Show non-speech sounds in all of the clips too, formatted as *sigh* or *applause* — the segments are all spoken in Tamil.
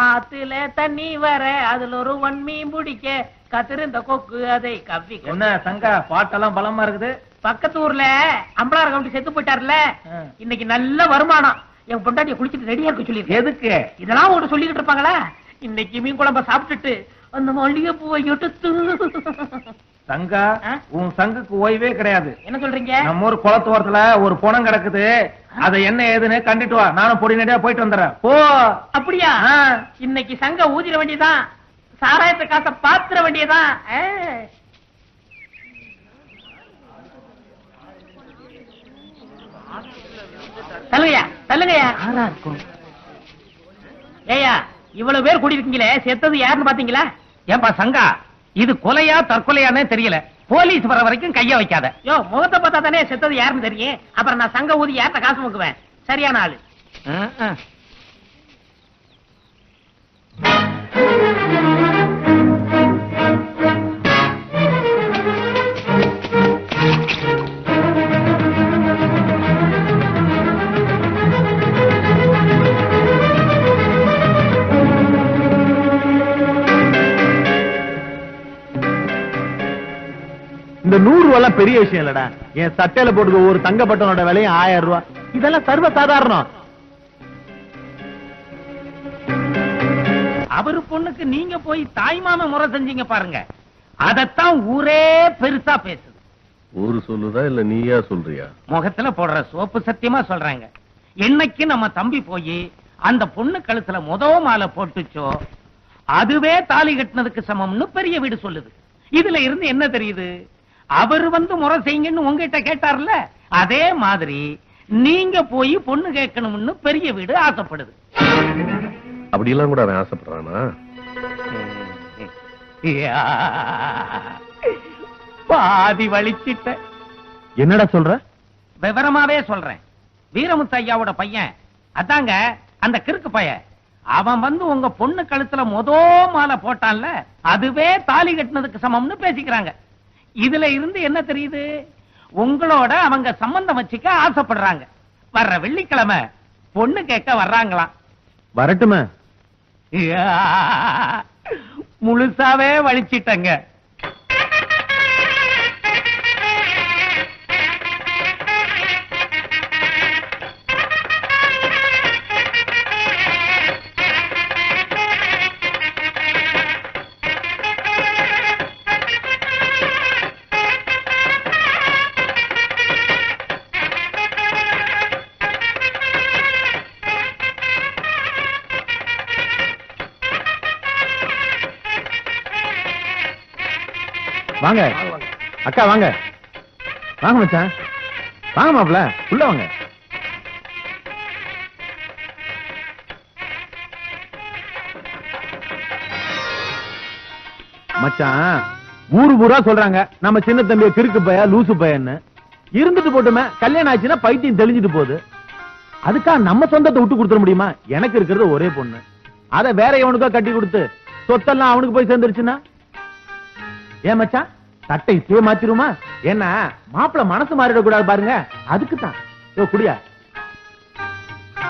ஆத்துல தண்ணி வர அதுல ஒரு வன்மீன் பிடிக்க கத்திருந்த கொக்கு அதை கவ்வி கொண்டு- என்ன சங்கா பாட்டெல்லாம் பலமா இருக்குது? பக்கத்து ஊர்ல அம்பலார் கவுண்டி செத்து போயிட்டாருல. இன்னைக்கு நல்ல வருமானம். என் பொண்டாட்டிய குளிச்சிட்டு ரெடியா இருக்க சொல்லி எதுக்கு? இதெல்லாம் ஒரு சொல்லிக்கிட்டு இருப்பாங்களா? இன்னைக்கு மீன் குழம்ப சாப்பிட்டுட்டு அந்த மல்லிகை பூவை எடுத்து சங்கா ஆ? உன் சங்குக்கு ஓய்வே கிடையாது. என்ன சொல்றீங்க? நம்ம ஊர் குளத்தோரத்துல ஒரு புணம் கிடக்குது. அதை என்ன ஏதுன்னு கண்டுட்டு வா. நானும் பொடி நடியா போயிட்டு வந்துடுறேன். போ. அப்படியா. இன்னைக்கு சங்க ஊதிர வேண்டியதான் சாராயத்தை காசை பாத்துற வேண்டியதான் ஆ. தள்ளுங்கய்யா தள்ளுங்கய்யா. யாரா இருக்கும்? ஏய்யா இவ்வளவு பேர் கூடியிருக்கீங்களே செத்தது யாருன்னு பாத்தீங்களா? ஏன்பா சங்கா? இது கொலையா தற்கொலையானே தெரியல. போலீஸ் வர வரைக்கும் கைய வைக்காத. யோ முகத்தை பார்த்தா தானே செத்தது யாருன்னு தெரியும். அப்புறம் நான் சங்க ஊதி யார்கிட்ட காசு முக்குவேன். சரியான ஆளு. இந்த நூறு ரூபாய் பெரிய விஷயம் இல்லடா. என் சட்டையில போட்டுக்க ஒரு தங்க பட்டனோட விலையும் ஆயிரம் ரூபாய் இதெல்லாம் சர்வ சாதாரணம் அவரு பொண்ணுக்கு நீங்க போய் தாய்மாம முறை செஞ்சீங்க பாருங்க. அதத்தான் ஊரே பெருசா பேசுது. ஊரு சொல்லுதா இல்ல நீயா சொல்றியா? முகத்துல போடுற சோப்பு சத்தியமா சொல்றாங்க. என்னைக்கு நம்ம தம்பி போய் அந்த பொண்ணு கழுத்துல முத மாலை போட்டுச்சோ அதுவே தாலி கட்டினதுக்கு சமம்னு பெரிய வீடு சொல்லுது. இதுல இருந்து என்ன தெரியுது? அவர் வந்து முறை செய்யுங்கன்னு உங்ககிட்ட கேட்டார்ல? அதே மாதிரி நீங்க போய் பொண்ணு கேட்கணும்னு பெரிய வீடு ஆசைப்படுது. அப்படியெல்லாம் கூட அவன் ஆசைப்படுறானா. பாதி வலிச்சிட்ட. என்னடா சொல்ற? விவரமாவே சொல்றேன். வீரமுத்து ஐயாவோட பையன். அதாங்க அந்த கிறுக்கு பையன் அவன் வந்து உங்க பொண்ணு கழுத்துல மொத மாலை போட்டான்ல அதுவே தாலி கட்டினதுக்கு சமம்னு பேசிக்கிறாங்க. இதுல இருந்து என்ன தெரியுது? உங்களோட அவங்க சம்பந்தம் வச்சுக்க ஆசைப்படுறாங்க. வர்ற வெள்ளிக்கிழமை பொண்ணு கேட்க வர்றாங்களாம். வரட்டுமே. முழுசாவே வலிச்சிட்டங்க. வாங்க. அக்கா வாங்க. வாங்க மச்சான். வாங்க மாப்ள உள்ள வாங்க. மச்சான் ஊரு பூரா சொல்றாங்க. நம்ம சின்ன தம்பிய கிறுக்கு பைய லூசு பையன்னு. இருந்துட்டு போட்டுமே கல்யாணம் ஆச்சுன்னா பைத்தியம் தெளிஞ்சிட்டு போகுது. அதுக்கா நம்ம சொந்தத்தை விட்டு கொடுத்துட முடியுமா? எனக்கு இருக்கிறது ஒரே பொண்ணு. அத வேற எவனுக்கோ கட்டி கொடுத்து சொத்தெல்லாம் அவனுக்கு போய் சேர்ந்துருச்சுன்னா? ஏன் மச்சான்? தட்டை இப்பயே மாத்திருமா? ஏன்னா மாப்பிள மனசு மாறிட கூடாது பாருங்க. அதுக்கு தான் ஓ குடியா.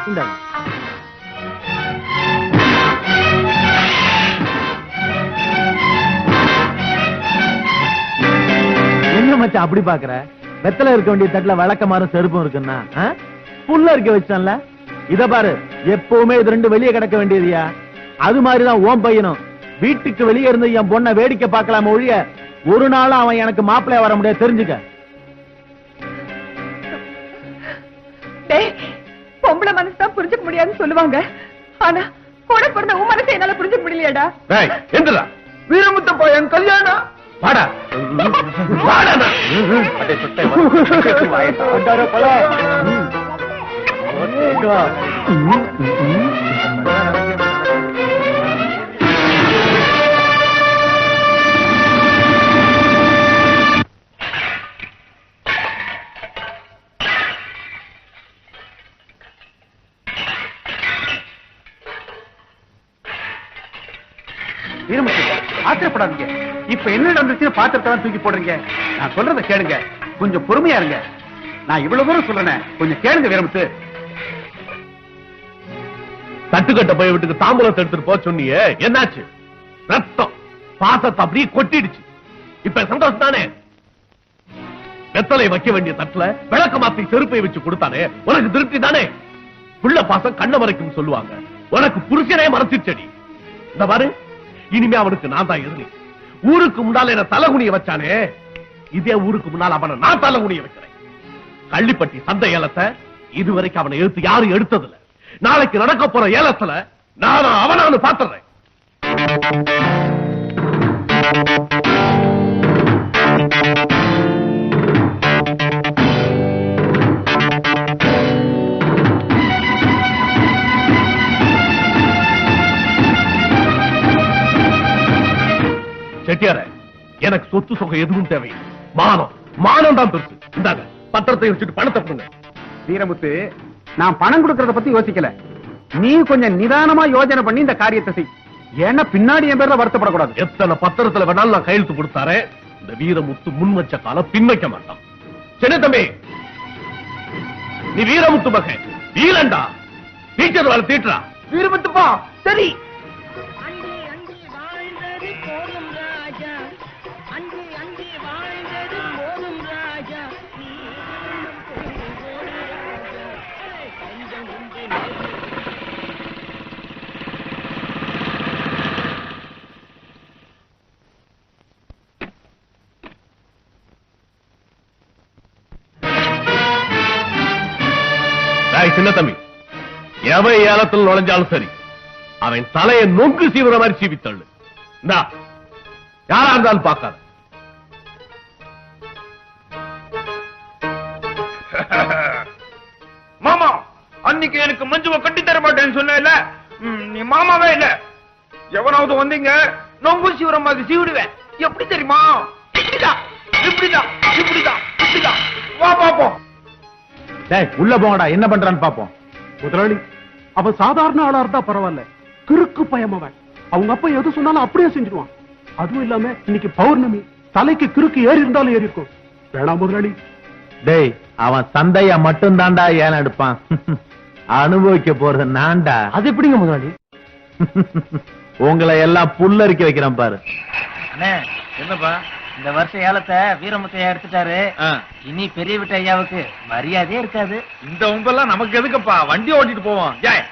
இந்தாங்க. என்ன மச்சான் அப்படி பாக்குற வெத்தல இருக்க வேண்டிய தட்டுல வழக்க மாறும் செருப்பும் இருக்குன்னா புல்ல இருக்க வச்சான்ல இத பாரு எப்பவுமே இது ரெண்டு வெளியே கிடக்க வேண்டியதுயா? அது மாதிரிதான் ஓம் பையனும். வீட்டுக்கு வெளியே இருந்து என் பொண்ணை வேடிக்கை பார்க்கலாம ஒழிய ஒரு நாளும் அவன் எனக்கு மாப்பிள்ளைய வர முடியாது. தெரிஞ்சுக்க. பொம்பளை மனசு தான் புரிஞ்சுக்க முடியாதுன்னு சொல்லுவாங்க. ஆனா கூட பிறந்த உன் மனசை என்னால புரிஞ்சுக்க முடியலையாடா. எந்திரா வீரமுத்த பையன் கல்யாணம். வாடா. வாடா. அடே சுட்டை ஆத்திரப்படாதீங்க இப்ப என்ன நடந்துச்சுன்னு பாத்திரத்தை தூக்கி போடுறீங்க? நான் சொல்றத கேளுங்க. கொஞ்சம் பொறுமையா இருங்க. நான் இவ்வளவு தூரம் சொல்றேன் கொஞ்சம் கேளுங்க வீரமுத்து. தட்டுக்கட்ட போய் வீட்டுக்கு தாம்பூலத்தை எடுத்துட்டு போக சொன்னியே. என்னாச்சு? ரத்தம். பாசத்தை அப்படியே கொட்டிடுச்சு. இப்ப சந்தோஷம் தானே வெத்தலை வைக்க வேண்டிய தட்டுல விளக்க மாத்தி செருப்பை வச்சு கொடுத்தானே? உனக்கு திருப்தி தானே புள்ள பாசம் கண்ண மறைக்கும் சொல்லுவாங்க. உனக்கு புருஷனே மறைச்சிச்சடி இந்த பாரு. இனிமே அவனுக்கு நான் தான் எதிரி. ஊருக்கு முன்னால என்ன தலகுனிய வச்சானே இதே ஊருக்கு முன்னால் அவனை நான் தலகுனிய வைக்கிறேன். கள்ளிப்பட்டி சந்தை ஏலத்தை இதுவரைக்கும் அவனை எடுத்து யாரும் எடுத்ததில்ல. நாளைக்கு நடக்க போற ஏலத்துல நானும் அவனானு பாத்துறேன் செட்டியார எனக்கு சொத்து சொகை எதுவும் தேவையில்லை மானம் மானம் தான் பெருசு. இந்தாங்க பத்திரத்தை வச்சுட்டு பணத்தை கொடுங்க. வீரமுத்து நான் பணம் கொடுக்கறத பத்தி யோசிக்கல. நீ கொஞ்சம் நிதானமா யோசனை பண்ணி இந்த காரியத்தை செய். ஏன்னா பின்னாடி என் பேர்ல வருத்தப்படக்கூடாது. எத்தனை பத்திரத்துல வேணாலும் நான் கையெழுத்து கொடுத்தாரே இந்த வீரமுத்து முன் வச்ச காலம் பின் வைக்க மாட்டான். சின்ன தம்பி நீ வீரமுத்து மகன். வீரண்டா. டீச்சர் வேலை தீட்டுறா. வீரமுத்துப்பா சரி. ராஜா அன்று அன்று வாழ்ந்தது போதும் ராஜா. நீ சின்ன தம்பி எவன் ஏலத்தில் நுழைஞ்சாலும் சரி அவன் தலையை நொங்கு சீவிர மாதிரி சீவித்தள்ளு. இந்தா யாரா இருந்தாலும் பார்க்காத. *laughs* மாமா அன்னைக்கு எனக்கு மஞ்சுவ கட்டி தர மாட்டேன்னு சொன்னேன்ல ம், நீ மாமாவே இல்ல. எவனாவது வந்தீங்க நொங்கு சீவுற மாதிரி சீவிடுவேன். எப்படி தெரியுமா? இப்படிதான் இப்படிதான் இப்படிதான் இப்படிதான். வா பாப்போம் டேய் உள்ள போங்கடா என்ன பண்றான்னு பாப்போம் முதலாளி அவன் சாதாரண ஆளா இருந்தா பரவாயில்ல. கிறுக்கு பயம் அவன். அவங்க அப்பா எது சொன்னாலும் அப்படியே செஞ்சிருவான் அதுவும் இல்லாம இன்னைக்கு பௌர்ணமி. தலைக்கு கிறுக்கு ஏறி இருந்தாலும் ஏறி இருக்கும் வேணாம் முதலாளி. டேய் அவன் சந்தைய மட்டும் தான்டா ஏன் எடுப்பான். அனுபவிக்க போறது நான்டா. அது எப்படிங்க முதலாளி? உங்களை எல்லாம் புல்லரிக்க வைக்கிறேன் பாரு. அண்ணே என்னப்பா? இந்த வருஷம் ஏலத்தை வீரமுத்தையா எடுத்துட்டாரு. இனி பெரிய விட்ட ஐயாவுக்கு மரியாதையே இருக்காது. இந்த உம்பெல்லாம் நமக்கு எதுக்குப்பா? வண்டி ஓட்டிட்டு போவோம். ஏய்